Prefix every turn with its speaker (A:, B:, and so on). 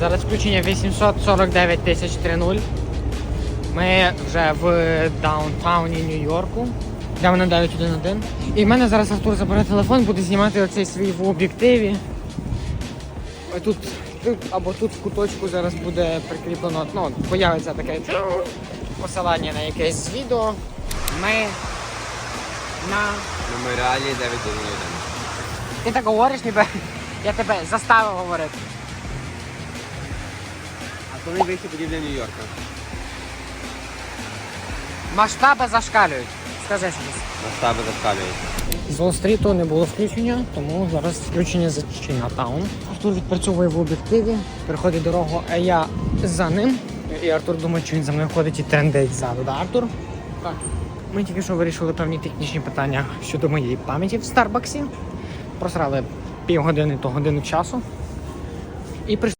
A: Зараз включення 849 тисяч 3.0. Ми вже в даунтауні Нью-Йорку. Йдемо на 911. І в мене зараз Артур забере телефон, буде знімати оцей свій в об'єктиві. Ось Тут, тут або тут в куточку зараз буде прикріплено, ну, появиться таке посилання на якесь відео. Ми на
B: Меморіалі 911.
A: Ти так говориш, ніби я тебе заставив говорити.
B: Коли вихід тоді для Нью-Йорка?
A: Масштаби зашкалюють. Скажи щось.
B: Масштаби зашкалюють.
A: З Уолл-стріту не було включення, тому зараз включення з Чайнатаун. Артур відпрацьовує в об'єктиві, переходить дорогу, а я за ним. І Артур думає, що він за мною ходить і трендить ззаду. Да, Артур? Так. Ми тільки що вирішили певні технічні питання щодо моєї пам'яті в Старбаксі. Просрали півгодини до години часу. І прийшли